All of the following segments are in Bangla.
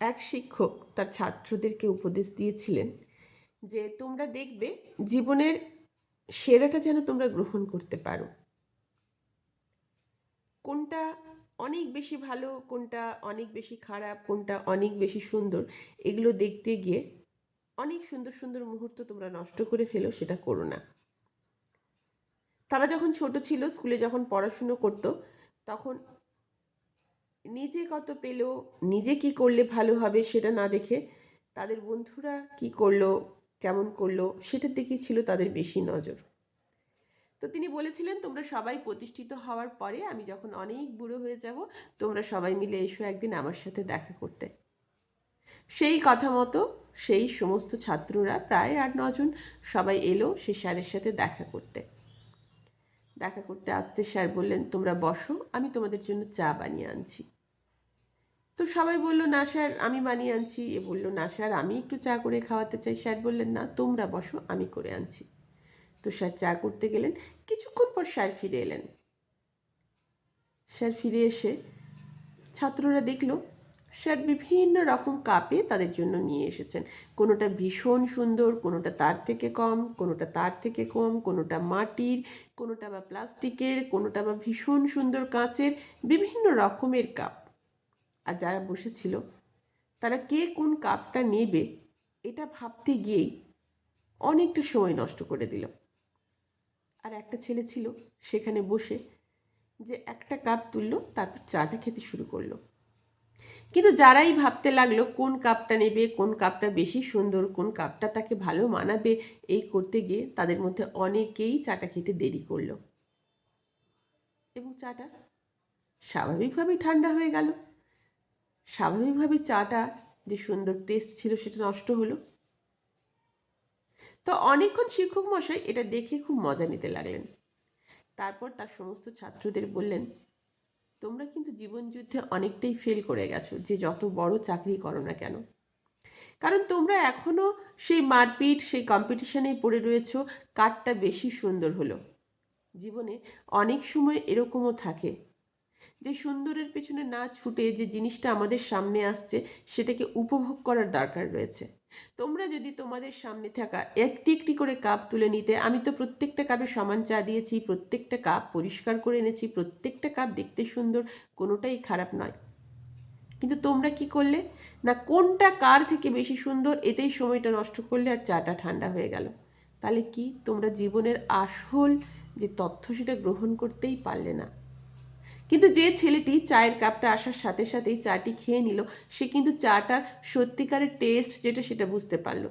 এক শিক্ষক তার ছাত্রদেরকে উপদেশ দিয়েছিলেন যে, তোমরা দেখবে জীবনের সেরাটা যেন তোমরা গ্রহণ করতে পারো। কোনটা অনেক বেশি ভালো, কোনটা অনেক বেশি খারাপ, কোনটা অনেক বেশি সুন্দর, এগুলো দেখতে গিয়ে অনেক সুন্দর সুন্দর মুহূর্ত তোমরা নষ্ট করে ফেলো, সেটা করো না। তারা যখন ছোট ছিল, স্কুলে যখন পড়াশুনো করতো, তখন নিজে কত পেল, নিজে কি করলে ভালো হবে সেটা না দেখে তাদের বন্ধুরা কি করল, কেমন করল সেটার দিকেই ছিল তাদের বেশি নজর। তো তিনি বলেছিলেন, তোমরা সবাই প্রতিষ্ঠিত হওয়ার পরে আমি যখন অনেক বুড়ো হয়ে যাব, তোমরা সবাই মিলে এসো একদিন আমার সাথে দেখা করতে। সেই কথা মতো সেই সমস্ত ছাত্ররা প্রায় আট নজন সবাই এলো সে স্যারের সাথে দেখা করতে। দেখা করতে আসতে স্যার বললেন, তোমরা বসো, আমি তোমাদের জন্য চা বানিয়ে আনছি। তো সবাই বলল, না স্যার, আমি বানিয়ে আনছি। এ বলল, না স্যার, আমি একটু চা করে খাওয়াতে চাই। স্যার বললেন, না, তোমরা বসো, আমি করে আনছি। তো স্যার চা করতে গেলেন। কিছুক্ষণ পর স্যার ফিরে এলেন। স্যার ফিরে এসে ছাত্ররা দেখল স্যার, বিভিন্ন রকম কাপে তাদের জন্য নিয়ে এসেছেন। কোনোটা ভীষণ সুন্দর, কোনোটা তার থেকে কম, কোনোটা তার থেকে কম, কোনোটা মাটির, কোনোটা বা প্লাস্টিকের, কোনোটা বা ভীষণ সুন্দর কাঁচের, বিভিন্ন রকমের কাপ। আর যারা বসেছিল, তারা কে কোন কাপটা নেবে, এটা ভাবতে গিয়েই অনেকটা সময় নষ্ট করে দিল। আর একটা ছেলে ছিল, সেখানে বসে যে একটা কাপ তুললো, তারপর চাটা খেতে শুরু করল। কিন্তু যারাই ভাবতে লাগল কোন কাপটা নেবে, কোন কাপটা বেশি সুন্দর, কোন কাপটা তাকে ভালো মানাবে, এই করতে গিয়ে তাদের মধ্যে অনেকেই চাটা খেতে দেরি করল। এবং চাটা স্বাভাবিকভাবেই ঠান্ডা হয়ে গেল। স্বাভাবিকভাবে চাটা যে সুন্দর টেস্ট ছিল সেটা নষ্ট হলো। তো অনেকক্ষণ শিক্ষক মশাই এটা দেখে খুব মজা নিতে লাগলেন। তারপর তার সমস্ত ছাত্রদের বললেন তোমরা কিন্তু জীবনযুদ্ধে অনেকটাই ফেল করে গেছো, যে যত বড় চাকরি করো না কেন। কারণ তোমরা এখনও সেই মারপিট, সেই কম্পিটিশনেই পড়ে রয়েছ, কারটা বেশি সুন্দর হলো। জীবনে অনেক সময় এরকমও থাকে। যে সুন্দরের পেছনে না ছুটে যে জিনিসটা আমাদের সামনে আসছে, সেটাকে উপভোগ করার দরকার রয়েছে। তোমরা যদি তোমাদের সামনে থাকা একটি একটি করে কাপ তুলে নিতে, আমি তো প্রত্যেকটা কাপে সমান চা দিয়েছি, প্রত্যেকটা কাপ পরিষ্কার করে এনেছি, প্রত্যেকটা কাপ দেখতে সুন্দর, কোনোটাই খারাপ নয়। কিন্তু তোমরা কি করলে? না, কোনটা কার থেকে বেশি সুন্দর, এতেই সময়টা নষ্ট করলে আর চাটা ঠান্ডা হয়ে গেল। তাহলে কি তোমরা জীবনের আসল যে তথ্য সেটা গ্রহণ করতেই পারলে না? কিন্তু যে ছেলেটি চায়ের কাপটা আসার সাথে সাথেই চাটি খেয়ে নিল, সে কিন্তু চাটার সত্যিকারের টেস্ট যেটা সেটা বুঝতে পারল।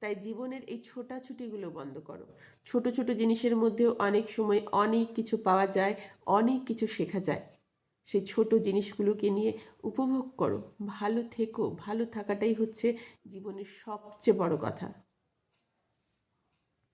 তাই জীবনের এই ছোটাছুটিগুলো বন্ধ করো। ছোট ছোট জিনিসের মধ্যেও অনেক সময় অনেক কিছু পাওয়া যায়, অনেক কিছু শেখা যায়। সেই ছোট জিনিসগুলোকে নিয়ে উপভোগ করো। ভালো থেকো। ভালো থাকাটাই হচ্ছে জীবনের সবচেয়ে বড় কথা।